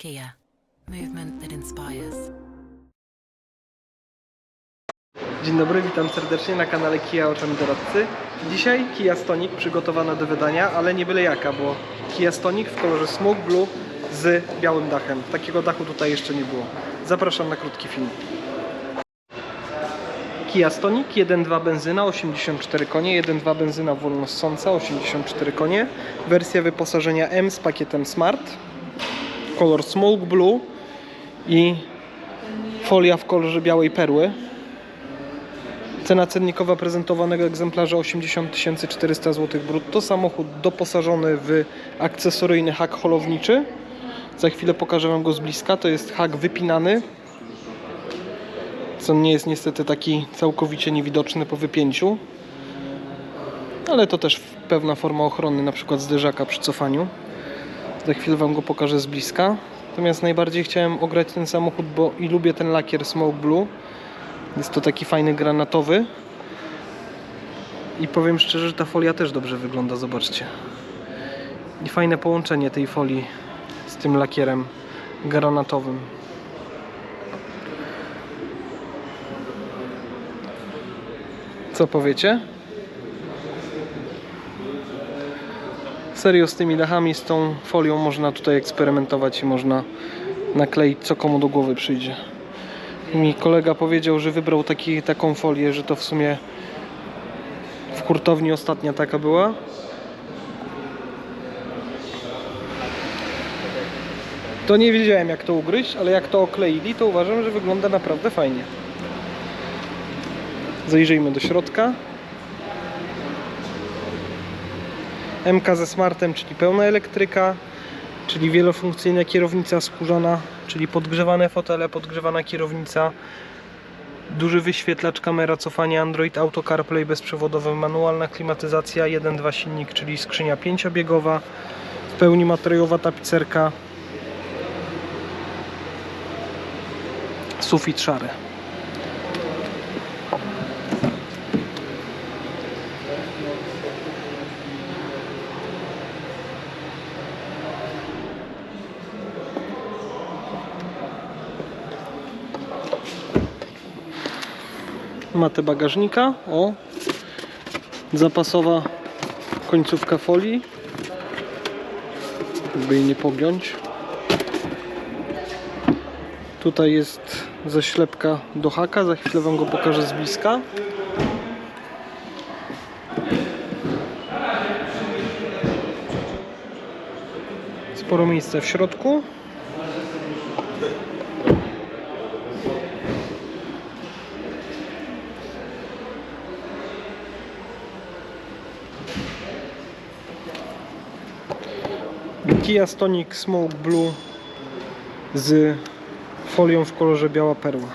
Kia, movement that inspires. Dzień dobry, witam serdecznie na kanale Kia Oczami Doradcy. Dzisiaj Kia Stonic przygotowana do wydania, ale nie byle jaka, bo Kia Stonic w kolorze Smoke Blue z białym dachem. Takiego dachu tutaj jeszcze nie było. Zapraszam na krótki film. Kia Stonic 1.2 benzyna 84 konie, 1.2 benzyna wolnossąca 84 konie. Wersja wyposażenia M z pakietem Smart. Kolor Smoke Blue i folia w kolorze białej perły. Cena cennikowa prezentowanego egzemplarza 80 400 zł brutto. Samochód doposażony w akcesoryjny hak holowniczy. Za chwilę pokażę Wam go z bliska. To jest hak wypinany. Co nie jest niestety taki całkowicie niewidoczny po wypięciu. Ale to też pewna forma ochrony, na przykład zderzaka przy cofaniu. Za chwilę Wam go pokażę z bliska. Natomiast najbardziej chciałem ograć ten samochód, bo i lubię ten lakier Smoke Blue. Jest to taki fajny granatowy. I powiem szczerze, że ta folia też dobrze wygląda, zobaczcie. I fajne połączenie tej folii z tym lakierem granatowym. Co powiecie? Serio z tymi dachami, z tą folią można tutaj eksperymentować i można nakleić co komu do głowy przyjdzie mi kolega powiedział, że wybrał taki, taką folię, że to w sumie w hurtowni ostatnia taka była. To nie wiedziałem jak to ugryźć, ale jak to okleili, to uważam, że wygląda naprawdę fajnie. Zajrzyjmy do środka. MK ze smartem, czyli pełna elektryka, czyli wielofunkcyjna kierownica skórzana, czyli podgrzewane fotele, podgrzewana kierownica, duży wyświetlacz, kamera, cofanie Android, Auto CarPlay bezprzewodowy, manualna klimatyzacja, 1.2 silnik, czyli skrzynia pięciobiegowa, w pełni materiałowa tapicerka, sufit szary. Matę bagażnika. O, zapasowa końcówka folii, by jej nie pogiąć. Tutaj jest zaślepka do haka, za chwilę Wam go pokażę z bliska. Sporo miejsca w środku. Kia Stonic Smoke Blue z folią w kolorze biała perła.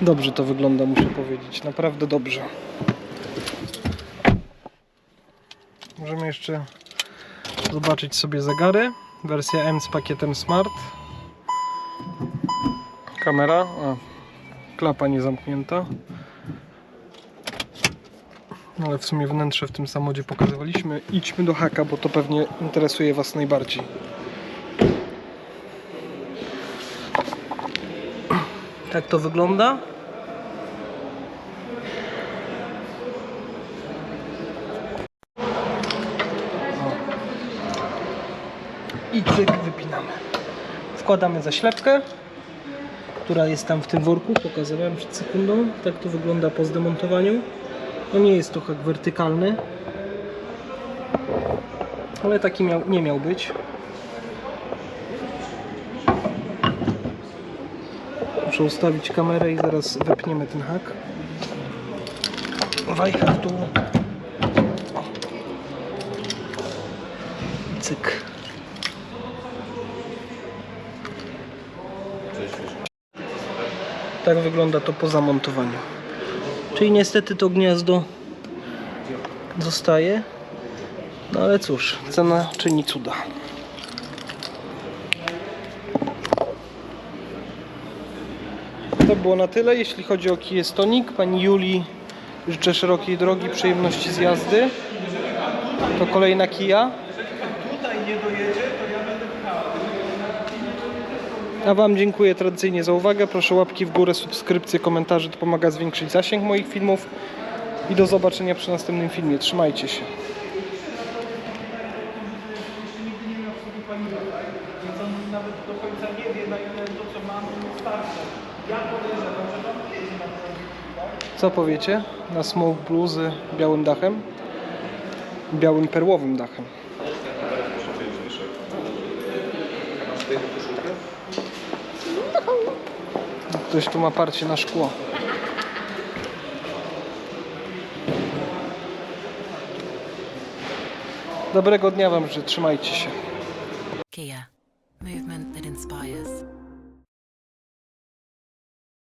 Dobrze to wygląda, muszę powiedzieć. Naprawdę dobrze. Możemy jeszcze zobaczyć sobie zegary. Wersja M z pakietem Smart. Kamera. A, klapa nie zamknięta. No Ale w sumie wnętrze w tym samochodzie pokazywaliśmy. Idźmy do haka, bo to pewnie interesuje Was najbardziej. Tak to wygląda. I cyk, wypinamy. Wkładamy zaślepkę która jest tam w tym worku, pokazywałem przed sekundą. Tak to wygląda po zdemontowaniu. No nie jest to hak wertykalny, ale taki miał, nie miał być. Muszę ustawić kamerę i zaraz wepniemy ten hak. Wajcha w dół. O. Cyk. Tak wygląda to po zamontowaniu. Czyli niestety to gniazdo zostaje. No ale cóż, cena czyni cuda. To było na tyle, jeśli chodzi o Kia Stonic. Pani Julii życzę szerokiej drogi, przyjemności z jazdy. To kolejna Kia. A Wam dziękuję tradycyjnie za uwagę. Proszę łapki w górę, subskrypcje, komentarze. To pomaga zwiększyć zasięg moich filmów. I do zobaczenia przy następnym filmie. Trzymajcie się. Co na Co powiecie na Smoke Blue z białym dachem? Białym perłowym dachem. Ktoś tu ma parcie na szkło. Dobrego dnia Wam życzę. Trzymajcie się. Kia. Movement that inspires.